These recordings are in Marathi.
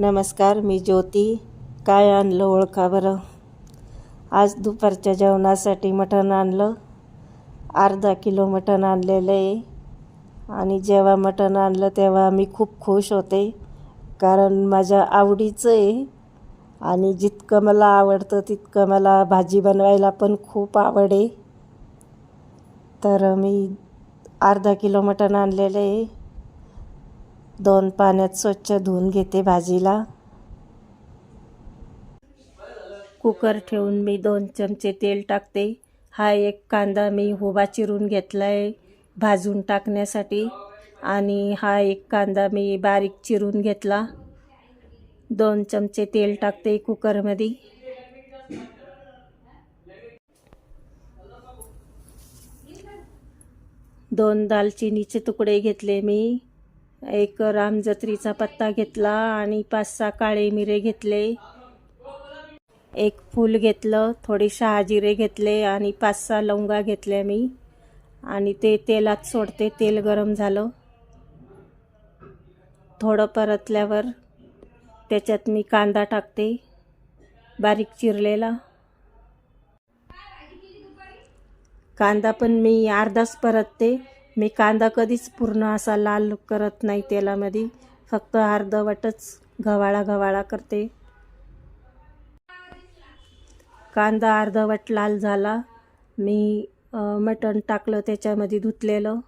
नमस्कार मी ज्योती. काय आणलं ओळखा बरं? आज दुपारच्या जेवणासाठी मटण आणलं. अर्धा किलो मटण आणलेलं आहे. आणि जेव्हा मटण आणलं तेव्हा मी खूप खुश होते. कारण माझ्या आवडीचं आहे. आणि जितकं मला आवडतं तितकं मला भाजी बनवायला पण खूप आवड आहे. तर मी अर्धा किलो मटण आणलेलं आहे. दोन पाण्यात स्वच्छ धुवून घेते भाजीला. कुकर ठेवून मी दोन चमचे तेल टाकते. हा एक कांदा मी उभा चिरून घेतला आहे भाजून टाकण्यासाठी. आणि हा एक कांदा मी बारीक चिरून घेतला. दोन चमचे तेल टाकते कुकरमध्ये. दोन दालचिनीचे तुकडे घेतले मी. एक रामजत्रीचा पत्ता घेतला आणि पाच सहा काळे मिरे घेतले. एक फूल घेतलं थोडे शहाजिरे घेतले आणि पाच सहा लवंगा घेतल्या मी. आणि ते तेलात सोडते तेल गरम झालं. थोडं परतल्यावर त्याच्यात मी कांदा टाकते बारीक चिरलेला. कांदा पण मी अर्धाच परतते. मी कांदा कधीच पूर्ण असा लाल करत नाही तेलामध्ये. फक्त अर्धवटच गव्हाळा गव्हाळा करते. कांदा अर्धवट लाल झाला. मी मटण टाकलं त्याच्यामध्ये धुतलेलं.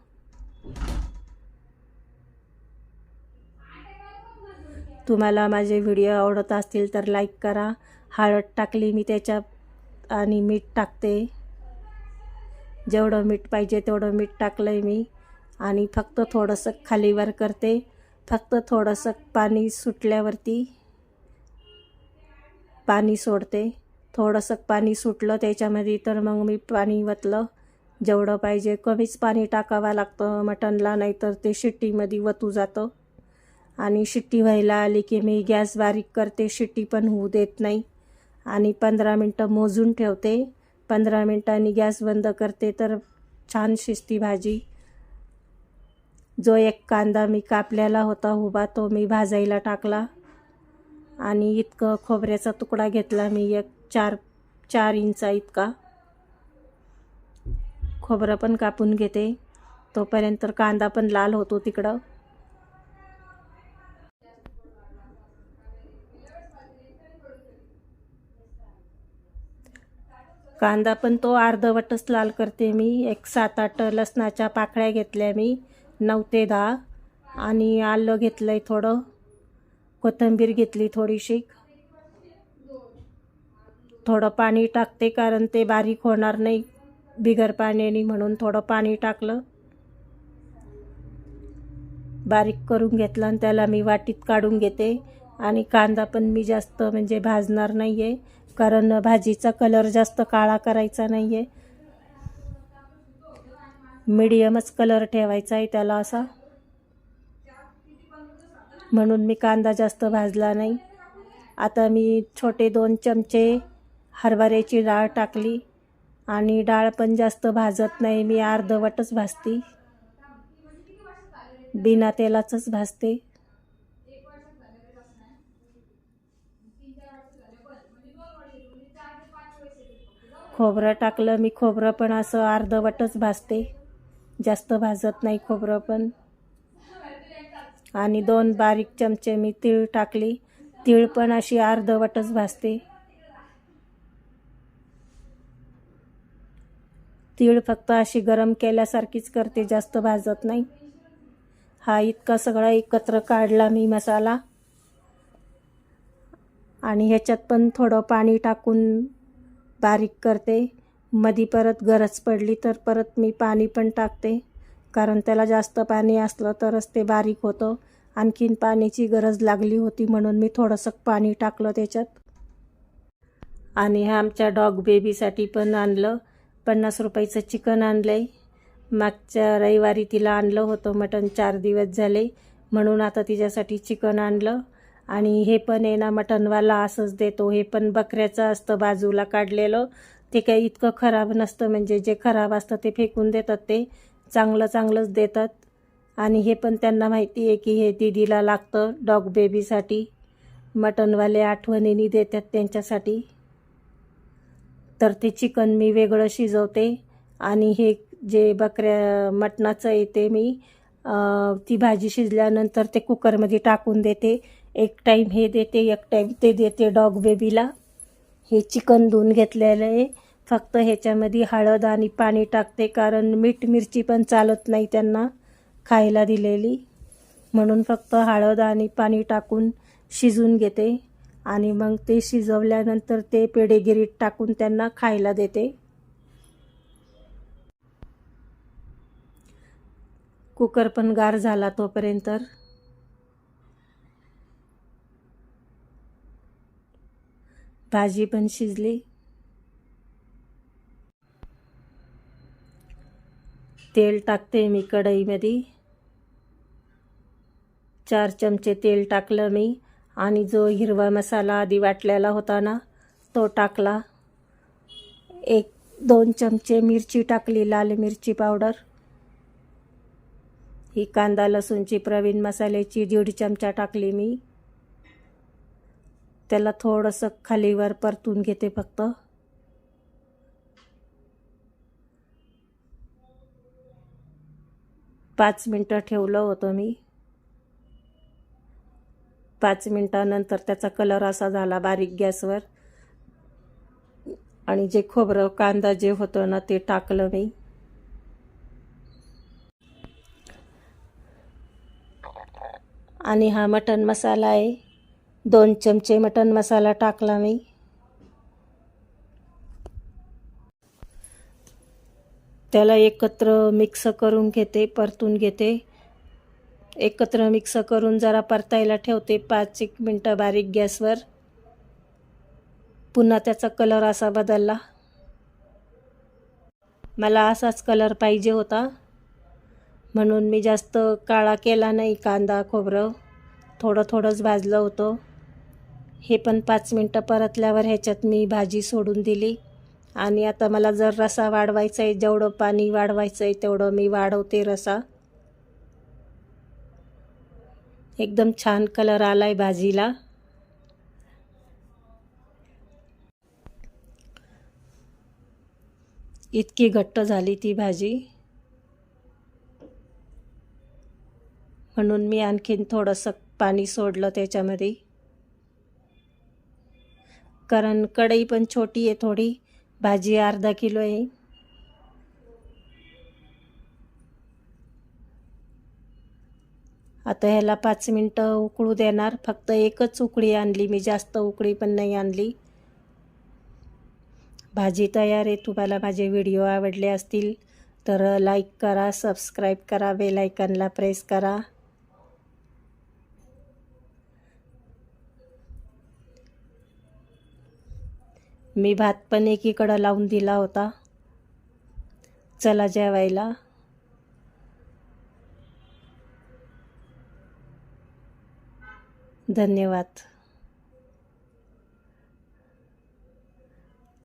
तुम्हाला माझे व्हिडिओ आवडत असतील तर लाईक करा. हळद टाकली मी त्याच्यात आणि मीठ टाकते. जेवढं मीठ पाहिजे तेवढं मीठ टाकलं आहे मी. आणि फक्त थोडंसं खालीवर करते. फक्त थोडंसं पाणी सुटल्यावरती पाणी सोडते. थोडंसं पाणी सुटलं त्याच्यामध्ये तर मग मी पाणी वतलं. जेवढं पाहिजे कमीच पाणी टाकावं लागतं. मटणला नाहीतर ते शिट्टीमध्ये वतू जातं. आणि शिट्टी व्हायला आली की मी गॅस बारीक करते. शिट्टी पण होऊ देत नाही. आणि पंधरा मिनटं मोजून ठेवते. पंधरा मिनटांनी गॅस बंद करते तर छान शिजती भाजी. जो एक कांदा मी कापलेला होता उभा तो मी भाजायला टाकला आणि इतकं खोबऱ्याचा तुकडा घेतला मी एक चार चार इंचा इतका. खोबरं पण कापून घेते. तोपर्यंत कांदा पण लाल होतो तिकडं. कांदा पण तो अर्धवटच लाल करते मी. एक सात आठ लसणाच्या पाकळ्या घेतल्या मी नऊ ते दहा. आणि आलं घेतलं आहे थोडं. कोथिंबीर घेतली थोडीशी. थोडं पाणी टाकते कारण ते बारीक होणार नाही बिगर पाण्याने म्हणून थोडं पाणी टाकलं. बारीक करून घेतलं आणि त्याला मी वाटीत काढून घेते. आणि कांदा पण मी जास्त म्हणजे भाजणार नाही आहे कारण भाजीचा कलर जास्त काळा करायचा नाही आहे मिडियमच कलर ठेवायचा आहे त्याला असा. म्हणून मी कांदा जास्त भाजला नाही. आता मी छोटे दोन चमचे हरभऱ्याची डाळ टाकली आणि डाळ पण जास्त भाजत नाही. मी अर्धवटच भाजते. बिना तेलाचंच भाजते. खोबरं टाकलं मी खोबरं पण असं अर्धवटच भाजते. जास्त भाजत नाही खोबरं पण. आणि दोन बारीक चमचे मी तीळ टाकली. तीळ पण अशी अर्धवटच भाजते. तीळ फक्त अशी गरम केल्यासारखीच करते जास्त भाजत नाही. हा इतका सगळा एकत्र काढला मी मसाला. आणि ह्याच्यात पण थोडं पाणी टाकून बारीक करते. मधी परत गरज पडली तर परत मी पाणी पण टाकते. कारण त्याला जास्त पाणी असलं तरच ते बारीक होतं. आणखीन पाण्याची गरज लागली होती म्हणून मी थोडंसं पाणी टाकलं त्याच्यात. आणि हे आमच्या डॉग बेबीसाठी पण आणलं. पन्नास रुपयाचं चिकन आणलं आहे मागच्या रविवारी तिला आणलं होतं. मटण चार दिवस झाले. म्हणून आता तिच्यासाठी चिकन आणलं. आणि हे पण आहे ना मटणवाला असंच देतो. हे पण बकऱ्याचं असतं बाजूला काढलेलं. ते काही इतकं खराब नसतं म्हणजे जे खराब असतं ते फेकून देतात ते. चांगलं चांगलंच देतात. आणि हे पण त्यांना माहिती आहे की हे दीदीला लागतं डॉग बेबीसाठी. मटणवाले आठवणीने देतात त्यांच्यासाठी. तर ते चिकन मी वेगळं शिजवते. आणि हे जे बकऱ्या मटणाचं येते मी ती भाजी शिजल्यानंतर ते कुकरमध्ये टाकून देते. एक टाईम हे देते एक टाईम ते देते डॉग बेबीला हे चिकन धुवून घेतलेलं आहे. फक्त ह्याच्यामध्ये हळद आणि पाणी टाकते कारण मीठ मिरची पण चालत नाही त्यांना खायला दिलेली. म्हणून फक्त हळद आणि पाणी टाकून शिजून घेते आणि मग ते शिजवल्यानंतर ते पेडेगिरीत टाकून त्यांना खायला देते. कुकर पण गार झाला तोपर्यंत. भाजी पण शिजली. तेल टाकते मी कढईमध्ये. चार चमचे तेल टाकलं मी आणि जो हिरवा मसाला आधी वाटलेला होता ना तो टाकला. एक दोन चमचे मिरची टाकली लाल मिरची पावडर. ही कांदा लसूणची प्रवीण मसाल्याची दीड चमचा टाकली मी. त्याला थोडंसं खालीवर परतून घेते फक्त. पाच मिनटं ठेवलं होतं मी. पाच मिनटानंतर त्याचा कलर असा झाला बारीक गॅसवर. आणि जे खोबरं कांदा जे होतं ना ते टाकलं मी. आणि हा मटन मसाला आहे. दोन चमचे मटन मसाला टाकला मी. त्याला एकत्र मिक्स करून घेते परतून घेते. एकत्र मिक्स करून जरा परतायला ठेवते पाच एक मिनटं बारीक गॅसवर. पुन्हा त्याचा कलर असा बदलला. मला असाच कलर पाहिजे होता. म्हणून मी जास्त काळा केला नाही कांदा खोबरं. थोडं थोडंच भाजलं होतं. हे पण पाच मिनटं परतल्यावर ह्याच्यात मी भाजी सोडून दिली. आणि आता मला जर रसा वाढवायचा आहे जेवढं पाणी वाढवायचं आहे तेवढं मी वाढवते रसा. एकदम छान कलर आलाय भाजीला. इतकी घट्ट झाली ती भाजी. म्हणून मी आणखीन थोडंसं पाणी सोडलं त्याच्यामध्ये. कारण कढई पण छोटी आहे थोडी. भाजी अर्धा किलो आहे. आता ह्याला पाच मिनटं उकळू देणार. फक्त एकच उकळी आणली. मी जास्त उकळी पण नाही आणली. भाजी तयार आहे. तुम्हाला माझे व्हिडिओ आवडले असतील तर लाईक करा सबस्क्राईब करा बेलायकनला प्रेस करा. मी भात पण एकीकडं लावून दिला होता. चला जेवायला. धन्यवाद.